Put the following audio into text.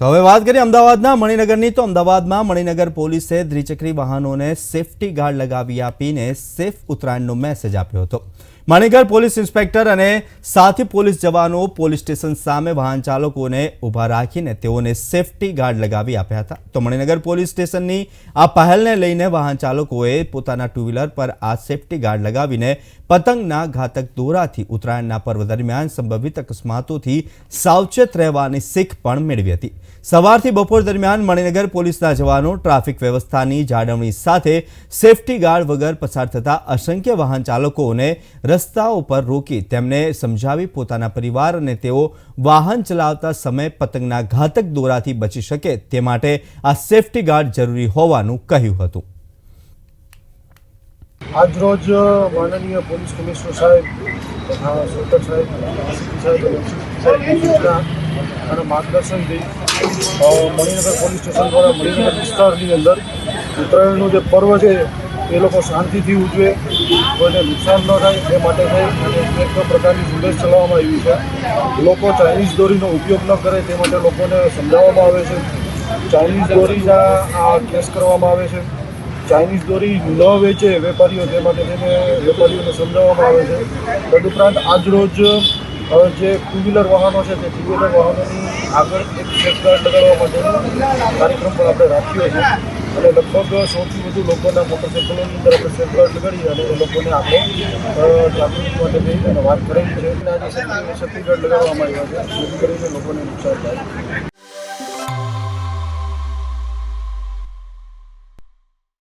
તો હવે વાત કરીએ અમદાવાદના મણિનગરની. તો અમદાવાદમાં મણિનગર પોલીસે દ્વિચક્રી વાહનોને સેફટી ગાર્ડ લગાવી આપીને સેફ ઉત્તરાયણનો મેસેજ આપ્યો હતો. મણિનગર પોલીસ ઇન્સ્પેક્ટર અને સાથી પોલીસ જવાનો પોલીસ સ્ટેશન સામે વાહન ચાલકોને ઊભા રાખીને તેઓને સેફટી ગાર્ડ લગાવી આપ્યા હતા. તો મણિનગર પોલીસ સ્ટેશનની આ પહેલને લઈને વાહન ચાલકોએ પોતાના ટુ વ્હીલર પર આ સેફટી ગાર્ડ લગાવીને પતંગના ઘાતક દોરાથી ઉત્તરાયણના પર્વ દરમિયાન સંભવિત અકસ્માતોથી સાવચેત રહેવાની શીખ પણ મેળવી હતી. સવારથી બપોર દરમિયાન મણિનગર પોલીસના જવાનો ટ્રાફિક વ્યવસ્થાની જાળવણી સાથે સેફટી ગાર્ડ વગર પસાર થતા અસંખ્ય વાહન ચાલકોને રસ્તાઓ પર રોકી તેમને સમજાવી પોતાના પરિવાર અને તેઓ વાહન ચલાવતા સમયે પતંગના ઘાતક દોરાથી બચી શકે તે માટે આ સેફટી ગાર્ડ જરૂરી હોવાનું કહ્યું હતું. આજરોજ માનનીય પોલીસ કમિશનર સાહેબ સાહેબ સાહેબ અને માર્ગદર્શનથી મણિનગર પોલીસ સ્ટેશન દ્વારા મણિનગર વિસ્તારની અંદર ઉત્તરાયણનું જે પર્વ છે, એ લોકો શાંતિથી ઉજવે. કોઈને નુકસાન ન થાય તે માટે થઈ. એક પ્રકારની ઝુંબેશ ચલાવવામાં આવી છે. લોકો ચાઇનીઝ દોરીનો ઉપયોગ ન કરે, તે માટે લોકોને સમજાવવામાં આવે છે. ચાઇનીઝ દોરીના આ કેસ કરવામાં આવે છે. ચાઇનીઝ દોરી ન વેચે વેપારીઓ, તે માટે તેને વેપારીઓને સમજાવવામાં આવે છે. તદુપરાંત આજરોજ જે ટુ વ્હીલર વાહનો છે, તે ટુ વ્હીલર વાહનોની આગળ એક સેફગાર્ડ લગાડવા માટેનો કાર્યક્રમ પણ આપણે રાખ્યો છે. અને લગભગ સૌથી વધુ લોકોના મોટરસાઇકલોની અંદર આપણે સેફગાર્ડ લગાડી અને એ લોકોને આપણે જાગૃતિ માટે જઈ વાત કરેલી છે. આજે સેફગાર્ડ લગાવવામાં આવ્યા છે, જેથી કરીને લોકોને નુકસાન થાય.